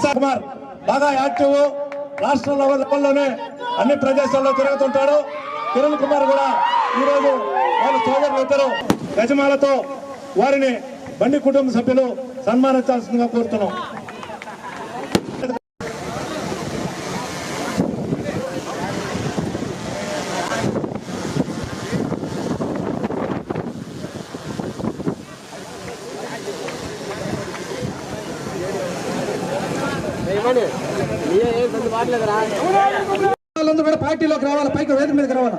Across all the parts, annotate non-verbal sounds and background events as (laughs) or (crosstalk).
SR Kumar బాగా active రాష్ట్ర లెవెల్లోనే అన్ని ప్రదేశాల్లో తిరుగుతుంటాడు. కిరణ్ కుమార్ కూడా ఈ రోజు వాళ్ళ సోదరులు ఇద్దరు గజమాలతో వారిని బండి కుటుంబ సభ్యులు సన్మానించాల్సిందిగా కోరుతున్నాం. వాళ్ళందరూ కూడా పార్టీలోకి రావాలి పైకి వేదిక మీదకి రావాలి.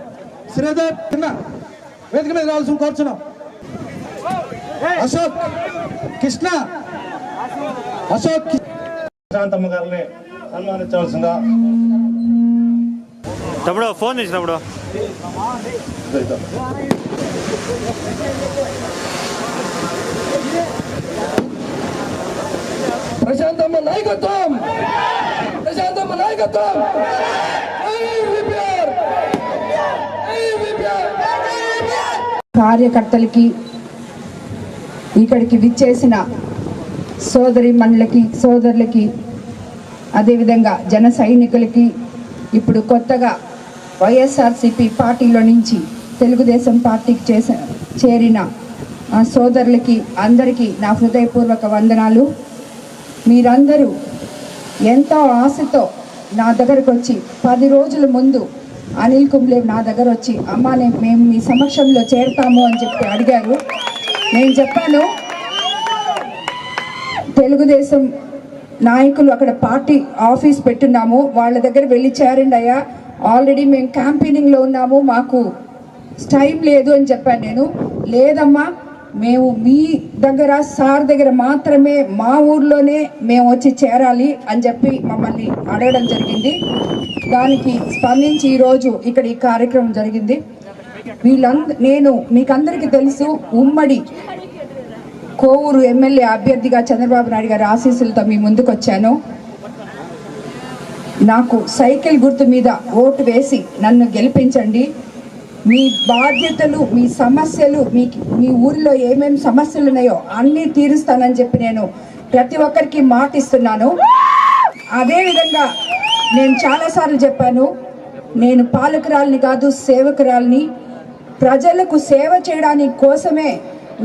శ్రీధర్ కింద వేదిక మీద రావాల్సిన కోరుచున్నాం. అశోక్ కృష్ణ. అశోక్ కి- శాంతమ్మ గారిని సన్మానించవలసిందిగా. తమ్ముడు ఫోన్ చేసి తమ్ముడు. ప్రశాంతమ్మ నాయకత్వం! ప్రశాంతమ్మ నాయకత్వం కార్యకర్తలకి ఇక్కడికి విచ్చేసిన సోదరి మండలకి సోదరులకి అదేవిధంగా జన సైనికులకి ఇప్పుడు కొత్తగా వైఎస్ఆర్సిపి పార్టీలో నుంచి తెలుగుదేశం పార్టీకి చేసిన చేరిన ఆ సోదరులకి అందరికీ నా హృదయపూర్వక వందనాలు. మీరందరూ ఎంతో ఆశతో నా దగ్గరకు వచ్చి పది రోజుల ముందు అనిల్ కుంబ్లే నా దగ్గర వచ్చి అమ్మ నేను మేము మీ సమక్షంలో చేరుతాము అని చెప్పి అడిగారు. నేను చెప్పాను తెలుగుదేశం నాయకులు అక్కడ పార్టీ ఆఫీస్ పెట్టున్నాము వాళ్ళ దగ్గర వెళ్ళి చేరండి అయ్యా. ఆల్రెడీ మేము క్యాంపెయినింగ్లో ఉన్నాము మాకు టైం లేదు అని చెప్పాను నేను. లేదమ్మా మేము మీ దగ్గర సార్ దగ్గర మాత్రమే మా ఊర్లోనే మేము వచ్చి చేరాలి అని చెప్పి మమ్మల్ని అడగడం జరిగింది. దానికి స్పందించి ఈరోజు ఇక్కడ ఈ కార్యక్రమం జరిగింది. వీళ్ళంద నేను మీకందరికీ తెలుసు ఉమ్మడి కోవూరు ఎమ్మెల్యే అభ్యర్థిగా చంద్రబాబు నాయుడు గారి ఆశీస్సులతో మీ ముందుకు వచ్చాను నాకు సైకిల్ గుర్తు మీద ఓటు వేసి నన్ను గెలిపించండి. మీ బాధ్యతలు మీ సమస్యలు మీ మీ ఊరిలో ఏమేమి సమస్యలు ఉన్నాయో అన్నీ తీరుస్తానని చెప్పి నేను ప్రతి ఒక్కరికి మాట ఇస్తున్నాను. అదేవిధంగా నేను చాలాసార్లు చెప్పాను నేను పాలకురాలిని కాదు సేవకురాలిని ప్రజలకు సేవ చేయడానికి కోసమే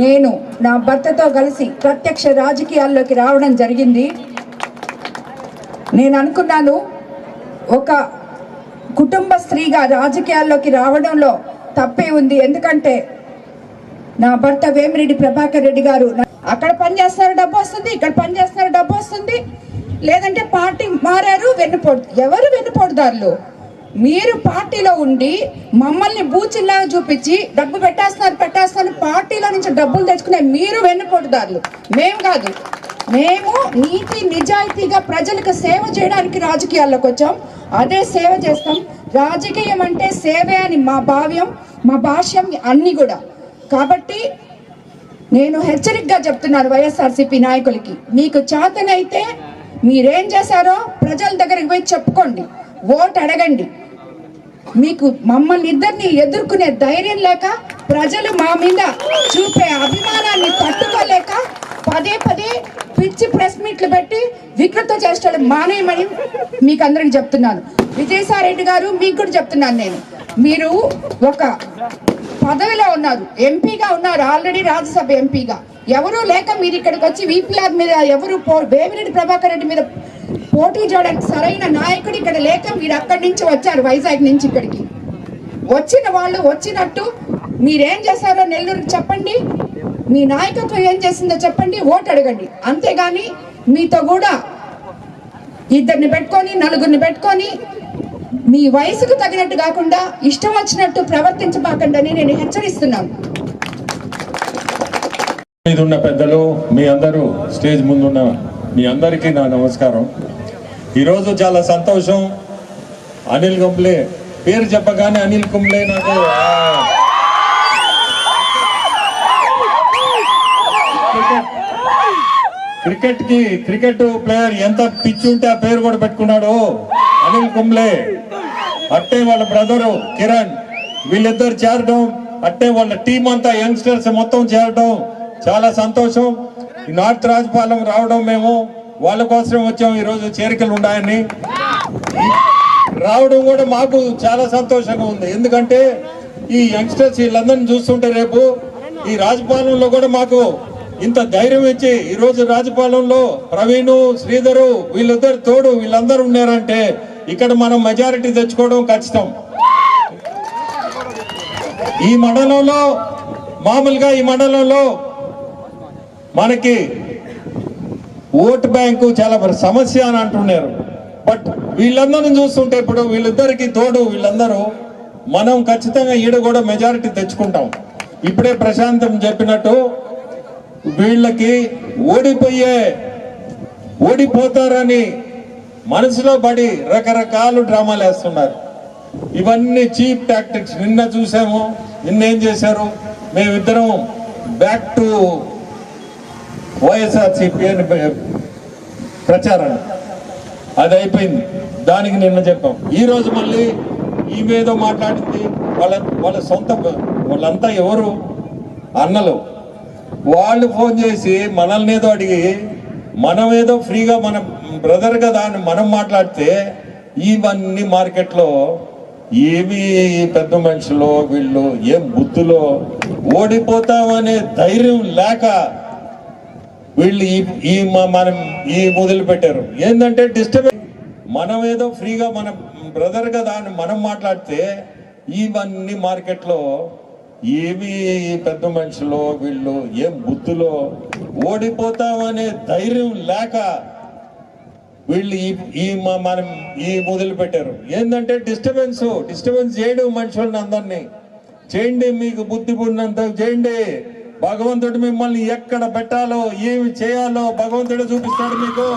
నేను నా భర్తతో కలిసి ప్రత్యక్ష రాజకీయాల్లోకి రావడం జరిగింది. నేను అనుకున్నాను ఒక కుటుంబ స్త్రీగా రాజకీయాల్లోకి రావడంలో తప్పే ఉంది. ఎందుకంటే నా భర్త వేమిరెడ్డి ప్రభాకర్ రెడ్డి గారు అక్కడ పనిచేస్తున్నారు డబ్బు వస్తుంది ఇక్కడ పనిచేస్తున్నారు డబ్బు వస్తుంది. లేదంటే పార్టీ మారారు వెన్నుపోటు ఎవరు వెన్నుపోటుదారులు? మీరు పార్టీలో ఉండి మమ్మల్ని బూచిల్లాగా చూపించి డబ్బు పెట్టేస్తున్నారు పెట్టేస్తున్నారు పార్టీలో నుంచి డబ్బులు తెచ్చుకునే మీరు వెన్నుపోటుదారులు. మేము కాదు. మేము నీతి నిజాయితీగా ప్రజలకు సేవ చేయడానికి రాజకీయాల్లోకి వచ్చాం. అదే సేవ చేస్తాం. రాజకీయం అంటే సేవే అని మా భావ్యం మా భాష్యం అన్ని కూడా. కాబట్టి నేను హెచ్చరికగా చెప్తున్నాను వైఎస్ఆర్సీపీ నాయకులకి. మీకు చేతనైతే మీరేం చేశారో ప్రజల దగ్గరికి పోయి చెప్పుకోండి. ఓటు అడగండి. మీకు మమ్మల్ని ఇద్దరిని ఎదుర్కొనే ధైర్యం లేక ప్రజలు మా మీద చూపే అభిమానాన్ని తట్టుకోలేక పదే పదే పిచ్చి ప్రెస్ మీట్లు పెట్టి వికృత చేష్టలు మానేయమని మీకు అందరికి చెప్తున్నాను. విజయసాయిరెడ్డి గారు మీకు కూడా చెప్తున్నాను నేను. మీరు ఒక పదవిలో ఉన్నారు ఎంపీగా ఉన్నారు ఆల్రెడీ రాజ్యసభ ఎంపీగా. ఎవరు లేక మీరు ఇక్కడికి వచ్చి విపిఆర్ మీద ఎవరు పో వేమిరెడ్డి ప్రభాకర్ రెడ్డి మీద పోటీ చేయడానికి సరైన నాయకుడు ఇక్కడ లేక మీరు అక్కడి నుంచి వచ్చారు వైజాగ్ నుంచి ఇక్కడికి. వచ్చిన వాళ్ళు వచ్చినట్టు మీరేం చేశారో నెల్లూరుకి చెప్పండి. మీ నాయకత్వం ఏం చేసిందో చెప్పండి ఓటు అడగండి. అంతేగాని మీతో కూడా ఇద్దరిని పెట్టుకొని నలుగురిని పెట్టుకొని మీ వయసుకు తగినట్టు కాకుండా ఇష్టం వచ్చినట్టు ప్రవర్తించబాకండి నేను హెచ్చరిస్తున్నాను. మీద ఉన్న పెద్దలు మీ అందరూ స్టేజ్ ముందున్న మీ అందరికీ నా నమస్కారం. ఈరోజు చాలా సంతోషం. అనిల్ కుంబ్లే పేరు చెప్పగానే అనిల్ కుంబ్లే నాకు. క్రికెట్- క్రికెట్కి క్రికెట్ ప్లేయర్ ఎంత పిచ్చి ఉంటే ఆ పేరు కూడా పెట్టుకున్నాడు అనిల్ కుంబ్లే. అట్టే వాళ్ళ బ్రదరు కిరణ్. వీళ్ళిద్దరు చేరడం అట్టే వాళ్ళ టీం అంతా యంగ్స్టర్స్ మొత్తం చేరడం చాలా సంతోషం. నార్త్ రాజపాలెం రావడం మేము వాళ్ళ కోసం వచ్చాం. ఈరోజు చేరికలు ఉన్నాయని. రావడం కూడా మాకు చాలా సంతోషంగా ఉంది. ఎందుకంటే ఈ యంగ్స్టర్స్ వీళ్ళందరినీ చూస్తుంటే రేపు ఈ రాజపాలెంలో కూడా మాకు ఇంత ధైర్యం ఇచ్చి ఈ రోజు రాజపాలెంలో ప్రవీణ్ శ్రీధరు వీళ్ళిద్దరు తోడు వీళ్ళందరూ ఉన్నారంటే ఇక్కడ మనం మెజారిటీ తెచ్చుకోవడం ఖచ్చితం ఈ మండలంలో మామూలుగా ఈ మండలంలో మనకి ఓటు బ్యాంకు చాలా సమస్య అని అంటున్నారు. బట్ వీళ్ళందరిని చూస్తుంటే ఇప్పుడు వీళ్ళిద్దరికి తోడు వీళ్ళందరూ మనం ఖచ్చితంగా ఈడ కూడా మెజారిటీ తెచ్చుకుంటాం. ఇప్పుడే ప్రశాంతం చెప్పినట్టు వీళ్ళకి ఓడిపోయే ఓడిపోతారని మనసులో పడి రకరకాలు డ్రామాలు వేస్తున్నారు. ఇవన్నీ చీప్ టాక్టిక్స్. నిన్న చూసాము నిన్న ఏం చేశారు? మేమిద్దరం బ్యాక్ టు వైఎస్ఆర్సిపి అని ప్రచారం. అది అయిపోయింది. దానికి నిన్న చెప్పాం. ఈరోజు మళ్ళీ ఈమెదో మాట్లాడింది వాళ్ళ వాళ్ళ సొంత వాళ్ళంతా ఎవరు? అన్నలు. వాళ్ళు ఫోన్ చేసి మనల్ని ఏదో అడిగి మనం ఏదో ఫ్రీగా మన బ్రదర్ కదా అని మనం మాట్లాడితే ఇవన్నీ మార్కెట్లో ఏమి పెద్ద మనుషులు వీళ్ళు ఏం బుద్ధులో ఓడిపోతామనే ధైర్యం లేక వీళ్ళు ఈ ఈ మనం ఈ మొదలు పెట్టారు ఏంటంటే డిస్టర్బెన్స్ మనం ఏదో ఫ్రీగా మన బ్రదర్ కదా అని మనం మాట్లాడితే ఇవన్నీ మార్కెట్లో ఏవి పెద్ద మనుషులు వీళ్ళు ఏం బుద్ధులో ఓడిపోతామనే ధైర్యం లేక వీళ్ళు ఈ ఈ మ- మనం ఈ మొదలు పెట్టారు ఏంటంటే డిస్టర్బెన్స్ డిస్టర్బెన్స్ చేయడం మనుషులను అందరినీ. చేయండి మీకు బుద్ధి ఉన్నంత చేయండి. భగవంతుడు మిమ్మల్ని ఎక్కడ పెట్టాలో ఏమి చేయాలో భగవంతుడు చూపిస్తాడు మీకు.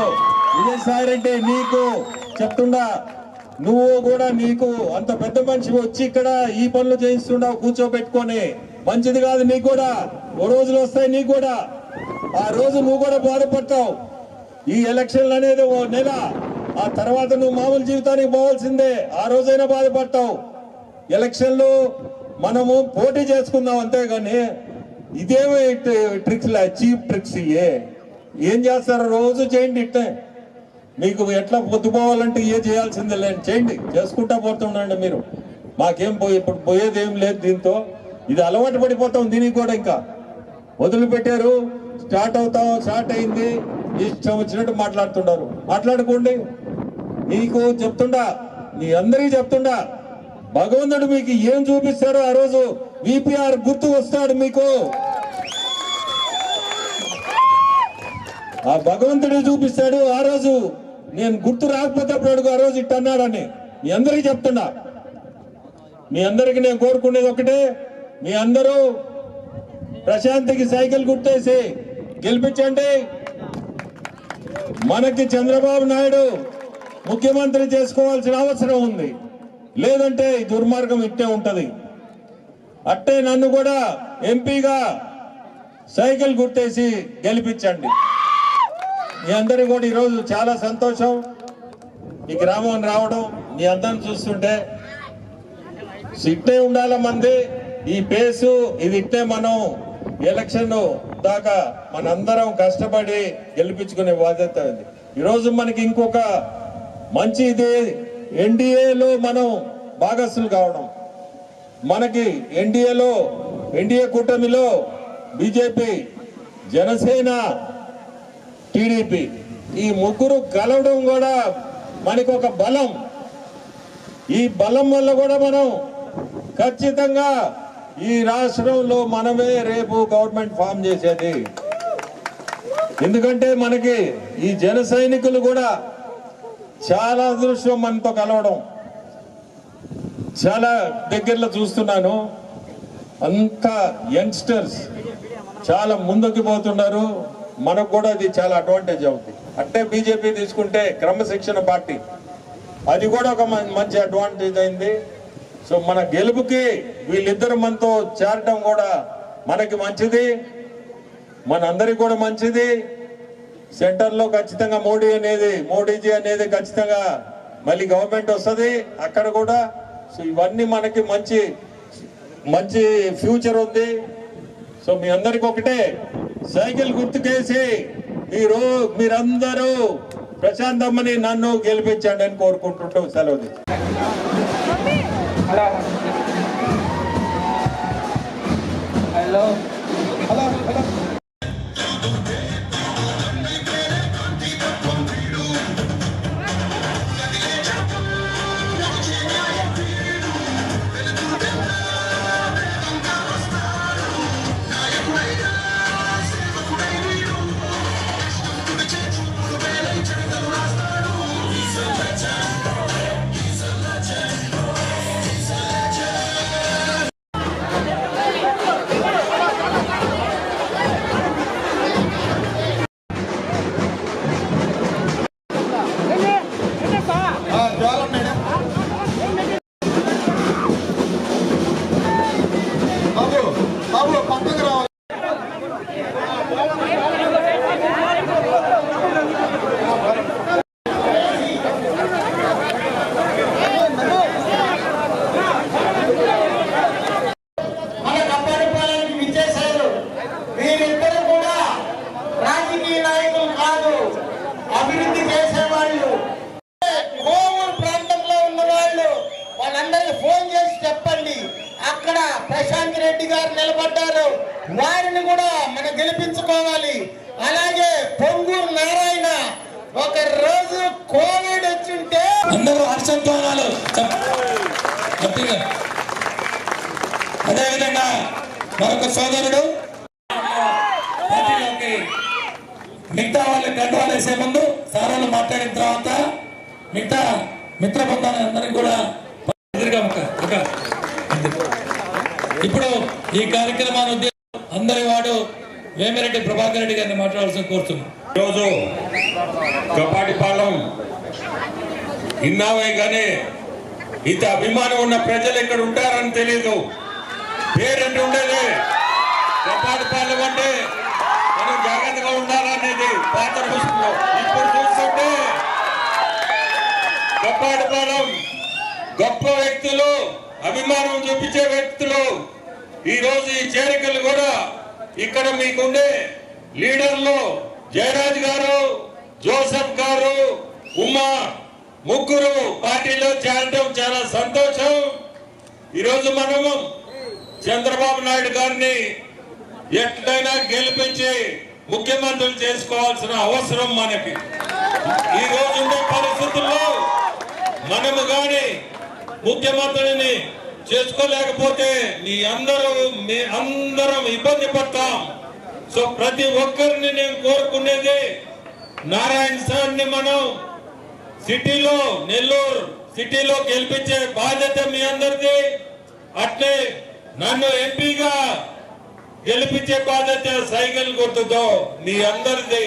విజయసాయి రెడ్డి నీకు చెప్తుండా నువ్వు కూడా నీకు అంత పెద్ద మనిషి వచ్చి ఇక్కడ ఈ పనులు చేయిస్తుండవు కూర్చోబెట్టుకొని. మంచిది కాదు నీకు కూడా. ఓ రోజులు వస్తాయి నీకు కూడా. ఆ రోజు నువ్వు కూడా బాధపడతావు. ఈ ఎలక్షన్లు అనేది ఓ నెల. ఆ తర్వాత నువ్వు మామూలు జీవితానికి పోవాల్సిందే. ఆ రోజైనా బాధపడతావు. ఎలక్షన్లు మనము పోటీ చేసుకుందాం అంతేగాని ఇదేమో ట్రిక్స్ చీప్ ట్రిక్స్ ఇయే. ఏం చేస్తారు? రోజు చేయండి ఇట్టే మీకు ఎట్లా పొద్దుపోవాలంటే ఏ చేయాల్సిందే లేని చేయండి. చేసుకుంటా పోతుండండి మీరు. మాకేం పోయి ఇప్పుడు పోయేది ఏం లేదు దీంతో. ఇది అలవాటు పడిపోతాం దీనికి కూడా ఇంకా. వదిలిపెట్టారు. స్టార్ట్ అవుతాం స్టార్ట్ అయింది. ఇష్టం వచ్చినట్టు మాట్లాడుతున్నారు మాట్లాడుకోండి. మీకు చెప్తుండా మీ అందరికీ చెప్తుండా భగవంతుడు మీకు ఏం చూపిస్తాడో ఆ రోజు విపిఆర్ గుర్తు వస్తాడు మీకు. ఆ భగవంతుడే చూపిస్తాడు ఆ నేను గుర్తు రాకపోతే అప్పుడు అడుగు ఆ రోజు ఇట్ అన్నాడని. మీ అందరికీ చెప్తున్నా. మీ అందరికి నేను కోరుకునేది ఒకటే. మీ అందరూ ప్రశాంత్కి సైకిల్ గుర్తేసి గెలిపించండి. మనకి చంద్రబాబు నాయుడు ముఖ్యమంత్రి చేసుకోవాల్సిన అవసరం ఉంది. లేదంటే ఈ దుర్మార్గం ఇట్టే ఉంటది. అట్టే నన్ను కూడా ఎంపీగా సైకిల్ గుర్తేసి గెలిపించండి. మీ అందరికీ కూడా ఈరోజు చాలా సంతోషం. ఈ గ్రామం రావడం మీ అందరిని చూస్తుంటే ఇట్టే ఉండాల మంది. ఈ పేసు ఇది ఇట్టే మనం ఎలక్షన్ దాకా మనందరం కష్టపడి గెలిపించుకునే బాధ్యత ఉంది. ఈరోజు మనకి ఇంకొక మంచి ఇది ఎన్డీఏలో మనం భాగస్సులు కావడం. మనకి ఎన్డీఏలో ఎన్డీఏ కూటమిలో బీజేపీ జనసేన టీడీపీ. ఈ ముగ్గురు కలవడం కూడా మనకు ఒక బలం. ఈ బలం వల్ల కూడా మనం ఖచ్చితంగా ఈ రాష్ట్రంలో మనమే రేపు గవర్నమెంట్ ఫామ్ చేసేది. ఎందుకంటే మనకి ఈ జన సైనికులు కూడా చాలా అదృష్టం మనతో కలవడం. చాలా దగ్గరలో చూస్తున్నాను. అంత యంగ్స్టర్స్ చాలా ముందుకు పోతున్నారు. మనకు కూడా అది చాలా అడ్వాంటేజ్ అవుతుంది అంటే బీజేపీ తీసుకుంటే క్రమశిక్షణ పార్టీ. అది కూడా ఒక మంచి అడ్వాంటేజ్ అయింది. సో మన గెలుపుకి వీళ్ళిద్దరు మనతో చేరటం కూడా మనకి మంచిది. మనందరికి కూడా మంచిది. సెంటర్లో ఖచ్చితంగా మోడీ అనేది మోడీజీ అనేది ఖచ్చితంగా మళ్ళీ గవర్నమెంట్ వస్తుంది. అక్కడ కూడా సో ఇవన్నీ మనకి మంచి మంచి ఫ్యూచర్ ఉంది. సో మీ అందరికి ఒకటే సైకిల్ గుర్తుకేసి మీరు మీరందరూ ప్రశాంతమ్మని నన్ను గెలిపించండి అని కోరుకుంటుంటూ సెలవు తీసుకుంటాను. హలో హలో వాళ్ళందరికీ ఫోన్ చేసి చెప్పండి. అక్కడ ప్రశాంత్ రెడ్డి గారు నిలబడ్డారు. వారిని కూడా మనం గెలిపించుకోవాలి. అలాగే పొంగూరు నారాయణ ఒక రోజు కోవిడ్ వచ్చింటే అందరూ హర్షంతోనాలు అదేవిధంగా మరొక సోదరుడు. మిగతా వాళ్ళకి గడ్డవాలు వేసే ముందు సారాలు మాట్లాడిన తర్వాత మిగతా మిత్ర అందరికీ కూడా ఎదురుగా ఒక ఒక అంతే. (laughs) ఇప్పుడు ఈ కార్యక్రమాన్ని ఉద్దేశం అందరి వాడు వేమిరెడ్డి ప్రభాకర్ రెడ్డి గారిని మాట్లాడాల్సిన కోరుతున్నాం. ఈరోజు కపాటిపాలెం ఇన్నావే కానీ ఇంత అభిమానం ఉన్న ప్రజలు ఇక్కడ ఉంటారని తెలీదు. పేరంటే ఉండేది. కపాటిపాలెం అంటే మనం జాగ్రత్తగా ఉండాలనేది పాత రోజుల్లో ఇప్పుడు చూస్తుంటే కపాటిపాలెం గొప్ప వ్యక్తులు అభిమానం చూపించే వ్యక్తులు. ఈ రోజు ఈ చేరికలు కూడా ఇక్కడ మీకుండే లీడర్లు జయరాజ్ గారు జోసఫ్ గారు ఉమా ముగ్గురు పార్టీలో చేరడం చాలా సంతోషం. ఈరోజు మనము చంద్రబాబు నాయుడు గారిని ఎట్లయినా గెలిపించి ముఖ్యమంత్రులు చేసుకోవాల్సిన అవసరం మనకి. ఈ రోజు ఉండే పరిస్థితుల్లో మనము గాని ముఖ్యమంత్రిని చేసుకోలేకపోతే మీ అందరూ మీ అందరం ఇబ్బంది పడతాం. సో ప్రతి ఒక్కరిని నేను కోరుకునేది నారాయణ సార్ని మనం సిటీలో నెల్లూరు సిటీలో గెలిపించే బాధ్యత మీ అందరిది. అట్లే నన్ను ఎంపీగా గెలిపించే బాధ్యత సైకిల్ గుర్తుతో మీ అందరిది.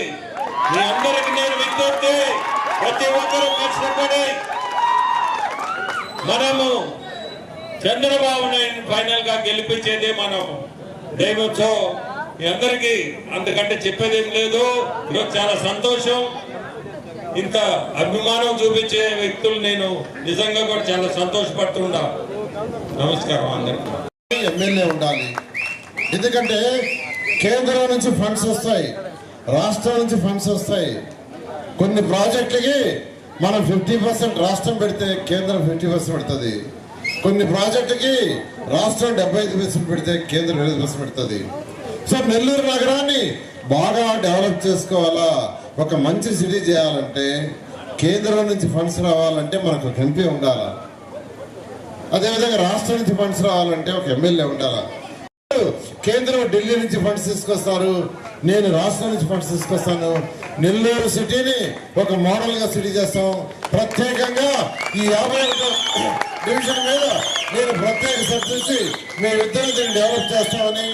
మీ అందరికి నేను విజ్ఞప్తి ప్రతి ఒక్కరూ కష్టపడి మనము చంద్రబాబు నాయుడు ఫైనల్గా గెలిపించేదే మనం. దైవోత్సవం. మీ అందరికీ అంతకంటే చెప్పేదేం లేదు. ఈరోజు చాలా సంతోషం. ఇంత అభిమానం చూపించే వ్యక్తులు నేను నిజంగా కూడా చాలా సంతోషపడుతున్నా నమస్కారం అందరికీ. ఎమ్మెల్యే ఉండాలి. ఎందుకంటే కేంద్రం నుంచి ఫండ్స్ వస్తాయి. రాష్ట్రం నుంచి ఫండ్స్ వస్తాయి. కొన్ని ప్రాజెక్టులకి మనం ఫిఫ్టీ పర్సెంట్ రాష్ట్రం పెడితే కేంద్రం ఫిఫ్టీ పర్సెంట్ పెడుతుంది. కొన్ని ప్రాజెక్టుకి రాష్ట్రం డెబ్బై ఐదు పర్సెంట్ పెడితే కేంద్రం ఇరవై పర్సెంట్ పెడుతుంది. సో నెల్లూరు నగరాన్ని బాగా డెవలప్ చేసుకోవాలా? ఒక మంచి సిటీ చేయాలంటే కేంద్రం నుంచి ఫండ్స్ రావాలంటే మనకు ఒక ఎంపీ ఉండాలా? అదేవిధంగా రాష్ట్రం నుంచి ఫండ్స్ రావాలంటే ఒక ఎమ్మెల్యే ఉండాలా? కేంద్రం ఢిల్లీ నుంచి ఫండ్స్ తీసుకొస్తారు. నేను రాష్ట్రం నుంచి ఫండ్స్ తీసుకొస్తాను. నెల్లూరు సిటీని ఒక మోడల్గా సిటీ చేస్తాం. ప్రత్యేకంగా ఈ యాభై ఒకటో డివిజన్ మీద నేను ప్రత్యేక చర్చించి మేమిద్దరం దీన్ని డెవలప్ చేస్తామని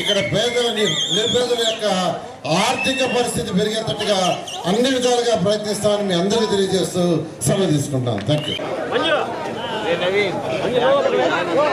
ఇక్కడ పేదల నిరుపేదల యొక్క ఆర్థిక పరిస్థితి పెరిగేటట్టుగా అన్ని విధాలుగా ప్రయత్నిస్తామని మీ అందరికీ తెలియజేస్తూ సెలవు తీసుకుంటాను. Thank you